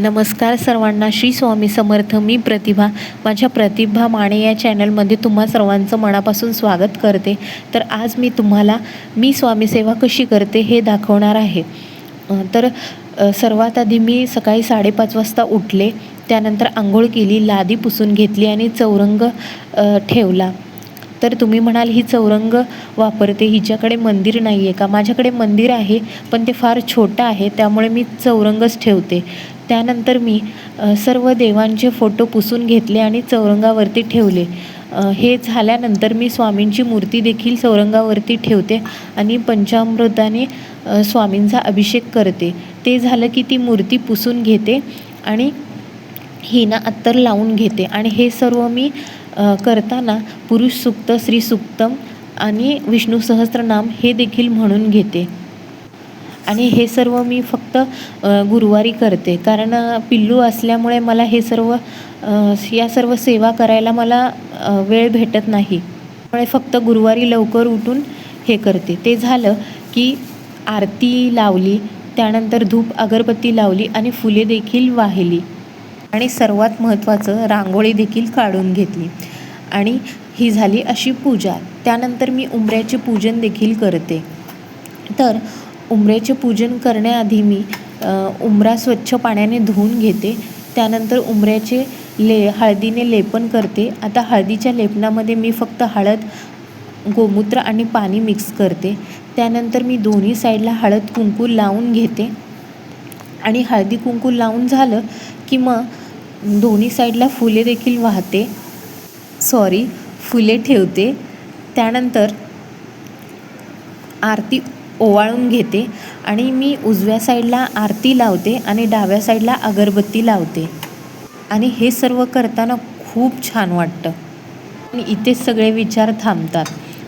नमस्कार सर्वांना श्री स्वामी समर्थ मी प्रतिभा. माझ्या प्रतिभा माने या चॅनलमध्ये तुम्हा सर्वांचं मनापासून स्वागत करते. तर आज मी तुम्हाला मी स्वामी सेवा कशी करते हे दाखवणार आहे. तर सर्वात आधी मी सकाळी साडेपाच वाजता उठले त्यानंतर आंघोळ केली लादी पुसून घेतली आणि चौरंग ठेवला. तर तुम्ही म्हणाल ही चौरंग वापरते हिच्याकडे मंदिर नाही आहे का? माझ्याकडे मंदिर आहे पण ते फार छोटं आहे त्यामुळे मी चौरंगच ठेवते. त्यानंतर मी सर्व देवांचे फोटो पुसून घेतले आणि चौरंगावरती ठेवले. हे झाल्यानंतर मी स्वामींची मूर्ती देखील चौरंगावरती ठेवते आणि पंचामृताने स्वामींचा अभिषेक करते. ते झालं की ती मूर्ती पुसून घेते आणि हिना अत्तर लावून घेते. आणि हे सर्व मी करताना पुरुष सुक्त श्री सुक्तम आणि विष्णू सहस्त्रनाम हे देखील म्हणून घेते. आणि हे सर्व मी फक्त गुरुवारी करते. कारण पिल्लू असल्यामुळे मला हे सर्व या सर्व सेवा करायला मला वेळ भेटत नाही. त्यामुळे फक्त गुरुवारी लवकर उठून हे करते. ते झालं की आरती लावली त्यानंतर धूप अगरबत्ती लावली आणि फुले देखील वाहिली. आणि सर्वात महत्त्वाचं रांगोळी देखील काढून घेतली. आणि ही झाली अशी पूजा. त्यानंतर मी उंबऱ्याचे पूजन देखील करते. तर उंबऱ्याचे पूजन करण्याआधी मी उंबरा स्वच्छ पाण्याने धुवून घेते. त्यानंतर उंबऱ्याचे ले हळदीने लेपन करते. आता हळदीच्या लेपनामध्ये मी फक्त हळद गोमूत्र आणि पाणी मिक्स करते. त्यानंतर मी दोन्ही साईडला हळद कुंकू लावून घेते. आणि हळदी कुंकू लावून झालं की मग दोन्ही साईडला फुले देखील वाहते. सॉरी फुले ठेवते. त्यानंतर आरती ओवाळून घेते आणि मी उजव्या साईडला आरती लावते आणि डाव्या साईडला अगरबत्ती लावते. आणि हे सर्व करताना खूप छान वाटतं. आणि इथेच सगळे विचार थांबतात.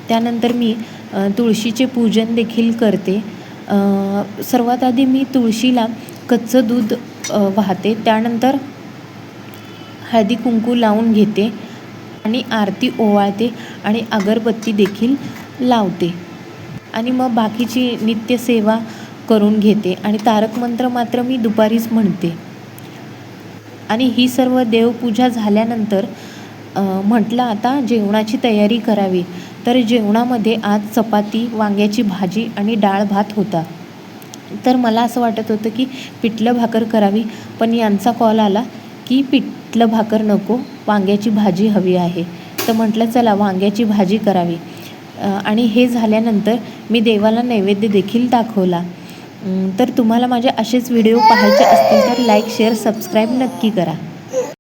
त्यानंतर मी तुळशीचे पूजन देखील करते. सर्वात आधी मी तुळशीला कच्चं दूध वाहते. त्यानंतर हळदी कुंकू लावून घेते आणि आरती ओवाळते आणि अगरबत्ती देखील लावते. आणि मग बाकीची नित्यसेवा करून घेते आणि तारक मंत्र मात्र मी दुपारीच म्हणते. आणि ही सर्व देवपूजा झाल्यानंतर म्हटलं आता जेवणाची तयारी करावी. तर जेवणामध्ये आज चपाती वांग्याची भाजी आणि डाळ भात होता. तर मला असं वाटत होतं की पिठलं भाकर करावी पण यांचा कॉल आला की पिठलं भाकर नको वांग्याची भाजी हवी आहे. तर म्हटलं चला वांग्याची भाजी करावी. आणि हे झाल्यानंतर मी देवाला नैवेद्य देखील दाखवला. तर तुम्हाला माझे असेच व्हिडिओ पाहायचे असतील तर लाईक शेअर सबस्क्राईब नक्की करा.